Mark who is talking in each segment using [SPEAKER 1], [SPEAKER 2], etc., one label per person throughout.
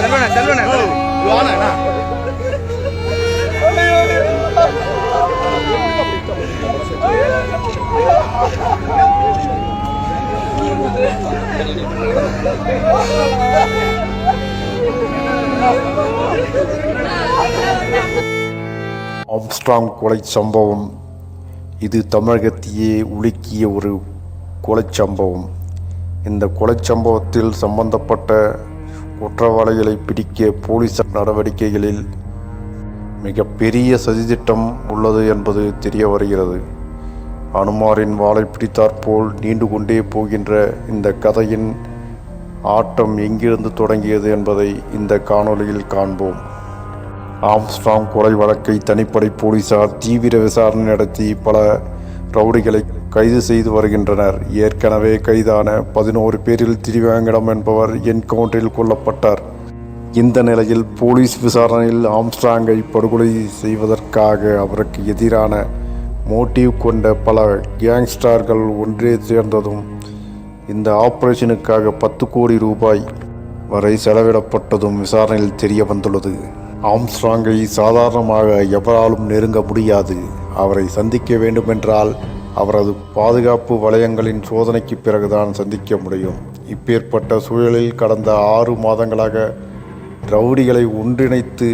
[SPEAKER 1] செல்வனே செல்வனே.
[SPEAKER 2] Armstrong கொலை சம்பவம். இது தமிழகத்தையே உலுக்கிய ஒரு கொலை சம்பவம். இந்த கொலை சம்பவத்தில் சம்பந்தப்பட்ட குற்றவாளிகளை பிடிக்க போலீஸ் நடவடிக்கைகளில் மிகப்பெரிய சதித்திட்டம் உள்ளது என்பது தெரிய வருகிறது. அனுமாரின் வாளை பிடித்தாற்போல் நீண்டு கொண்டே போகின்ற இந்த கதையின் ஆட்டம் எங்கிருந்து தொடங்கியது என்பதை இந்த காணொளியில் காண்போம். ஆம்ஸ்ட்ராங் கொலை வழக்கை தனிப்படை போலீசார் தீவிர விசாரணை நடத்தி பல ரவுடிகளை கைது செய்து வருகின்றனர். ஏற்கனவே கைதான பதினோரு பேரில் திரிவேங்கடம் என்பவர் என்கவுண்டரில் கொல்லப்பட்டார். இந்த நிலையில் போலீஸ் விசாரணையில் ஆம்ஸ்டாங்கை படுகொலை செய்வதற்காக அவருக்கு எதிரான மோட்டிவ் கொண்ட பல கேங்ஸ்டர்கள் ஒன்றே சேர்ந்ததும் இந்த ஆபரேஷனுக்காக பத்து கோடி ரூபாய் வரை செலவிடப்பட்டதும் விசாரணையில் தெரிய வந்துள்ளது ஆம்ஸ்ட்ராங்கை சாதாரணமாக எவராலும் நெருங்க முடியாது. அவரை சந்திக்க வேண்டுமென்றால் அவரது பாதுகாப்பு வளையங்களின் சோதனைக்கு பிறகுதான் சந்திக்க முடியும். இப்பேற்பட்ட சூழலில் கடந்த ஆறு மாதங்களாக ரவுடிகளை ஒன்றிணைத்து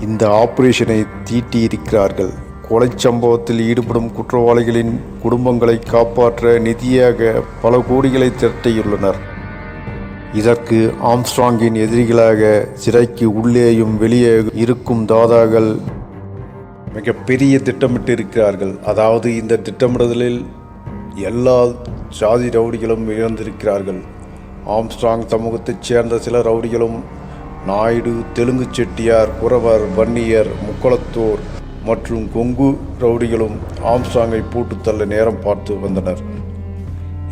[SPEAKER 2] இந்த ஆபரேஷனை தீட்டியிருக்கிறார்கள். கொலை சம்பவத்தில் ஈடுபடும் குற்றவாளிகளின் குடும்பங்களை காப்பாற்ற நிதியாக பல கோடிகளை திரட்டியுள்ளனர். இதற்கு ஆம்ஸ்ட்ராங்கின் எதிரிகளாக சிறைக்கு உள்ளேயும் வெளியே இருக்கும் தாதாக்கள் மிகப்பெரிய திட்டமிட்டு இருக்கிறார்கள் அதாவது இந்த திட்டமிடுதலில் எல்லா சாதி ரவுடிகளும் இழந்திருக்கிறார்கள் ஆம்ஸ்ட்ராங் சமூகத்தைச் சேர்ந்த சில ரவுடிகளும் நாயுடு தெலுங்கு செட்டியார் குறவர் வன்னியர் முக்குளத்தோர் மற்றும் கொங்கு ரவுடிகளும் ஆம்ஸ்ட்ராங்கை பூட்டுத்தள்ள நேரம் பார்த்து வந்தனர்.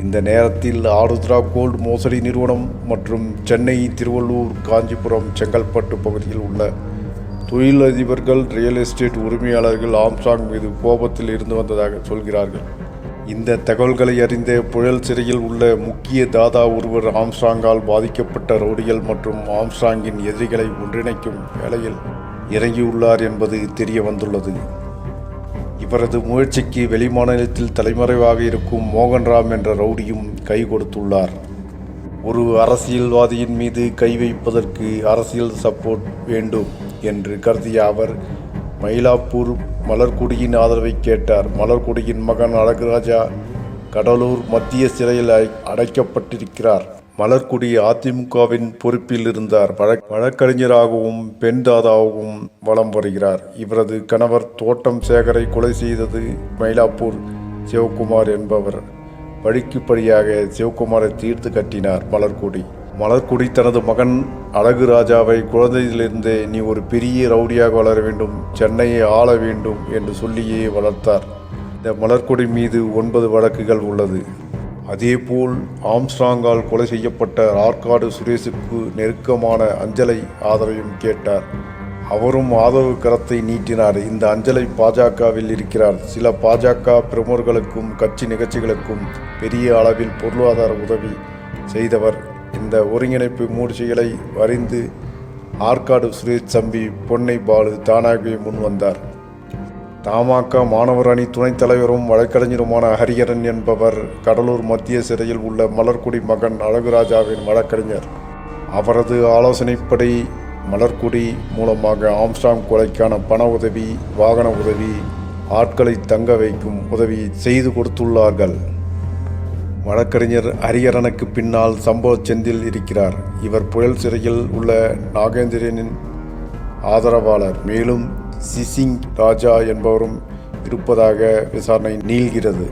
[SPEAKER 2] இந்த நேரத்தில் ஆருத்ரா கோல்டு மோசடி நிறுவனம் மற்றும் சென்னை திருவள்ளூர் காஞ்சிபுரம் செங்கல்பட்டு பகுதியில் உள்ள தொழிலதிபர்கள் ரியல் எஸ்டேட் உரிமையாளர்கள் ஆம்சாங் மீது கோபத்தில் இருந்து வந்ததாக சொல்கிறார்கள். இந்த தகவல்களை அறிந்த புழல் சிறையில் உள்ள முக்கிய தாதா ஒருவர் ஆம்ஸ்ட்ராங்கால் பாதிக்கப்பட்ட ரவுடிகள் மற்றும் ஆம்ஸ்ட்ராங்கின் எதிரிகளை ஒன்றிணைக்கும் வேளையில் இறங்கியுள்ளார் என்பது தெரிய வந்துள்ளது. இவரது முயற்சிக்கு வெளிமாநிலத்தில் தலைமறைவாக இருக்கும் மோகன்ராம் என்ற ரவுடியும் கை கொடுத்துள்ளார். ஒரு அரசியல்வாதியின் மீது கை வைப்பதற்கு அரசியல் சப்போர்ட் வேண்டும் என்று கருதிய அவர் மயிலாப்பூர் மலர்குடியின் ஆதரவை கேட்டார். மலர்குடியின் மகன் அழகுராஜா கடலூர் மத்திய சிறையில் அடை- அடைக்கப்பட்டிருக்கிறார். மலர்குடி அதிமுகவின் பொறுப்பில் இருந்தார். வழக்- வழக்கறிஞராகவும் பெண் தாதாவும் வலம் வருகிறார். இவரது கணவர் தோட்டம் சேகரை கொலை செய்தது மயிலாப்பூர் சிவகுமார் என்பவர். பழிக்கு பழியாக சிவகுமாரை தீர்த்து கட்டினார் மலர்குடி. மலர்குடி தனது மகன் அழகு ராஜாவை குழந்தையிலிருந்தே நீ ஒரு பெரிய ரவுடியாக வளர வேண்டும் சென்னையை ஆள வேண்டும் என்று சொல்லியே வளர்த்தார். இந்த மலர்குடி மீது ஒன்பது வழக்குகள் உள்ளது. அதேபோல் ஆம்ஸ்ட்ராங்கால் கொலை செய்யப்பட்ட ஆற்காடு சுரேஷுக்கு நெருக்கமான அஞ்சலை ஆதரவையும் கேட்டார். அவரும் ஆதரவு கரத்தை நீட்டினார். இந்த அஞ்சலை பாஜகவில் இருக்கிறார். சில பாஜக பிரமுகர்களுக்கும் கட்சி நிகழ்ச்சிகளுக்கும் பெரிய அளவில் பொருளாதார உதவி செய்தவர். இந்த ஒருங்கிணைப்பு மூர்ச்சிகளை அறிந்து ஆற்காடு சுரேஷ் தம்பி பொன்னை பாலு தானாகவே முன் வந்தார் தமாக மாணவர் அணி துணைத் தலைவரும் வழக்கறிஞருமான ஹரிஹரன் என்பவர் கடலூர் மத்திய சிறையில் உள்ள மலர்குடி மகன் அழகுராஜாவின் வழக்கறிஞர். அவரது ஆலோசனைப்படி மலர்குடி மூலமாக ஆம்ஸ்டாங் கொலைக்கான பண உதவி வாகன உதவி ஆட்களை தங்க வைக்கும் உதவி செய்து கொடுத்துள்ளார்கள். வழக்கறிஞர் ஹரிஹரனுக்கு பின்னால் சம்பவ செந்தில் இருக்கிறார். இவர் புயல் சிறையில் உள்ள நாகேந்திரனின் ஆதரவாளர். மேலும் சிசிங் ராஜா என்பவரும் இருப்பதாக விசாரணை நீள்கிறது.